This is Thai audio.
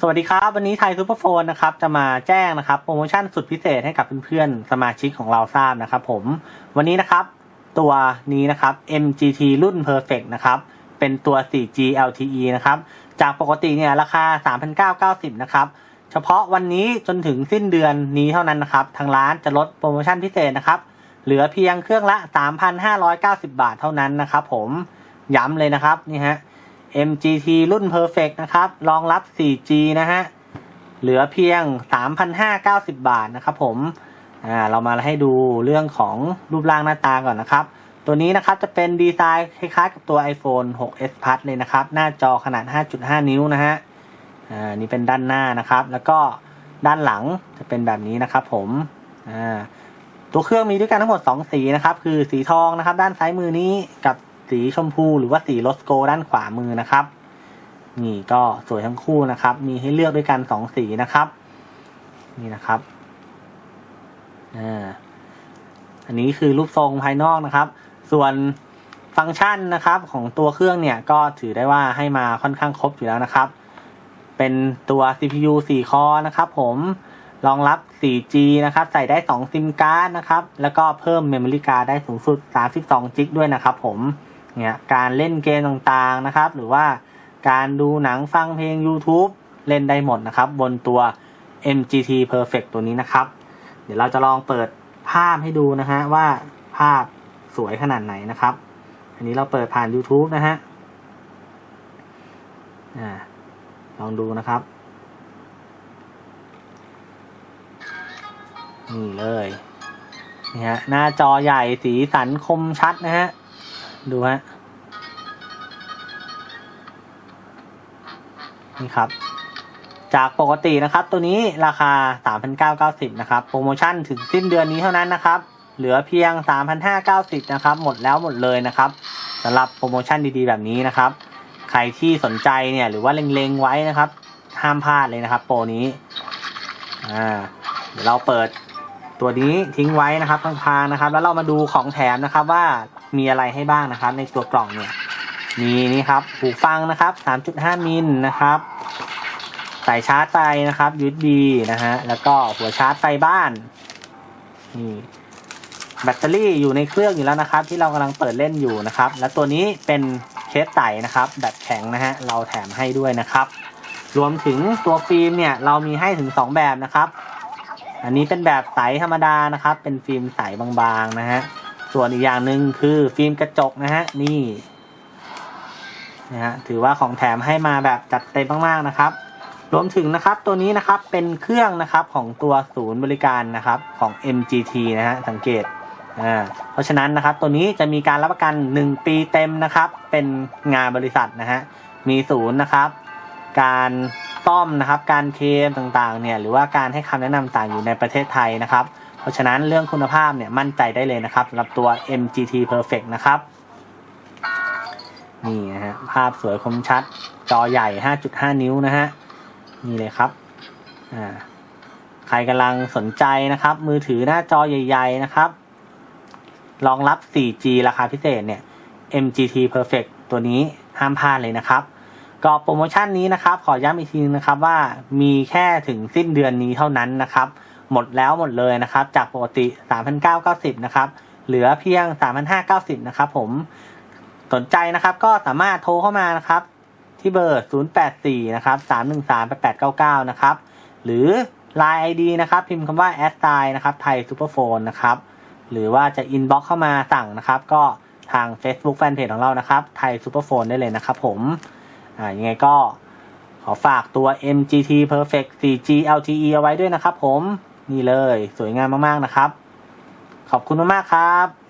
สวัสดีครับ วันนี้ไทยซูเปอร์โฟนนะครับจะมาแจ้งนะครับโปรโมชั่นสุดพิเศษให้กับเพื่อนๆสมาชิกของเราทราบนะครับผมวันนี้นะครับตัวนี้นะครับ MGT รุ่น Perfect นะครับเป็นตัว 4G LTE นะครับจากปกติเนี่ยราคา 3,990 นะครับเฉพาะวันนี้จนถึงสิ้นเดือนนี้เท่านั้นนะครับทางร้านจะลดโปรโมชั่นพิเศษนะครับเหลือเพียงเครื่องละ 3,590 บาทเท่านั้นนะครับผมย้ำเลยนะครับนี่ฮะ MGT รุ่น Perfect นะครับ รองรับ 4G นะฮะ เหลือเพียง 3,590 บาทนะครับผม อ่า เรามาให้ดูเรื่องของรูปร่างหน้าตาก่อนนะครับ ตัวนี้นะครับจะเป็นดีไซน์คล้ายๆกับตัว iPhone 6s Plus เลยนะครับ หน้าจอขนาด 5.5 นิ้วนะฮะ อ่า นี่เป็นด้านหน้านะครับ แล้วก็ด้านหลังจะเป็นแบบนี้นะครับผม อ่า ตัวเครื่องมีด้วยกันทั้งหมด 2 สีนะครับ คือสีทองนะครับ ด้านซ้ายมือนี้กับ สีชมพูหรือว่าสีโรสโกด้านขวามือนะครับ นี่ก็สวยทั้งคู่นะครับ มีให้เลือกด้วยกันสองสีนะครับ นี่นะครับอ่าอันนี้คือรูปทรงภายนอกนะครับ ส่วนฟังก์ชันนะครับของตัวเครื่องเนี่ยก็ถือได้ว่าให้มาค่อนข้างครบอยู่แล้วนะครับ เป็นตัว CPU 4 คอนะครับผมรองรับ 4G นะครับ ใส่ได้ 2 ซิมการ์ดนะครับ แล้วก็เพิ่ม Memory Card ได้สูงสุด 32 g b ด้วยนะครับผม เนี่ยการเล่นเกมต่างๆนะครับ หรือว่าการดูหนังฟังเพลง YouTube เล่นได้หมดนะครับ บนตัว MGT Perfect ตัวนี้นะครับ เดี๋ยวเราจะลองเปิดภาพให้ดูนะฮะว่าภาพสวยขนาดไหนนะครับ อันนี้เราเปิดผ่าน YouTube นะฮะลองดูนะครับ นี่เลยนี่ฮะหน้าจอใหญ่สีสันคมชัดนะฮะ ดูฮะ นี่ครับ จากปกตินะครับ ตัวนี้ราคา 3,990 นะครับ โปรโมชั่นถึงสิ้นเดือนนี้เท่านั้นนะครับ เหลือเพียง 3,590 นะครับ หมดแล้วหมดเลยนะครับสำหรับโปรโมชั่นดีๆแบบนี้นะครับ ใครที่สนใจเนี่ยหรือว่าเล็งๆไว้นะครับ ห้ามพลาดเลยนะครับ โปรนี้ อ่าเดี๋ยวเราเปิด ตัวนี้ทิ้งไว้นะครับทางๆนะครับ แล้วเรามาดูของแถมนะครับว่ามีอะไรให้บ้างนะครับ ในตัวกล่องเนี่ยมีนี่ครับหูฟังนะครับ 3.5 มิลนะครับสายชาร์จไฟนะครับ USB นะฮะแล้วก็หัวชาร์จไฟบ้านนี่แบตเตอรี่อยู่ในเครื่องอยู่แล้วนะครับ ที่เรากำลังเปิดเล่นอยู่นะครับ และตัวนี้เป็นเคสใสนะครับแบบแข็งนะฮะเราแถมให้ด้วยนะครับ รวมถึงตัวฟิล์มเนี่ยเรามีให้ถึง 2 แบบนะครับ อันนี้เป็นแบบใสธรรมดานะครับ เป็นฟิล์มใสบางๆนะฮะ ส่วนอีกอย่างหนึ่งคือฟิล์มกระจกนะฮะ นี่นะฮะ ถือว่าของแถมให้มาแบบจัดเต็มมากๆนะครับ รวมถึงนะครับตัวนี้นะครับเป็นเครื่องนะครับของตัวศูนย์บริการนะครับของ MGT นะฮะ สังเกตอ่าเพราะฉะนั้นนะครับตัวนี้จะมีการรับประกัน 1 ปีเต็มนะครับ เป็นงานบริษัทนะฮะมีศูนย์นะครับ การ ซ่อมนะครับ การเคลมต่างๆเนี่ยหรือว่าการให้คำแนะนำต่างอยู่ในประเทศไทยนะครับ เพราะฉะนั้นเรื่องคุณภาพเนี่ยมั่นใจได้เลยนะครับสำหรับตัว MGT Perfect นะครับนี่นะฮะภาพสวยคมชัด จอใหญ่ 5.5 นิ้วนะฮะนี่เลยครับอ่าใครกำลังสนใจนะครับ มือถือหน้าจอใหญ่ ๆ นะครับรองรับ 4G ราคาพิเศษเนี่ย MGT Perfect ตัวนี้ห้ามพลาดเลยนะครับ ก็โปรโมชั่นนี้นะครับ ขอย้ำอีกทีนึงนะครับว่ามีแค่ถึงสิ้นเดือนนี้เท่านั้นนะครับ หมดแล้วหมดเลยนะครับ จากปกติ 3,990 นะครับ เหลือเพียง 3,590 นะครับผมสนใจนะครับก็สามารถโทรเข้ามานะครับ ที่เบอร์ 084 นะครับ 313 8899 นะครับ หรือ Line ID นะครับ พิมพ์คำว่า a s t i นะครับไทยซูเปอร์โฟนนะครับ หรือว่าจะ inbox เข้ามาสั่งนะครับ ก็ทาง Facebook Fanpage ของเรานะครับไทยซูเปอร์โฟนได้เลยนะครับผม อ่ายังไงก็ขอฝากตัว MGT Perfect 4G LTE เอาไว้ด้วยนะครับผม นี่เลยสวยงามมากๆนะครับ ขอบคุณมากๆครับ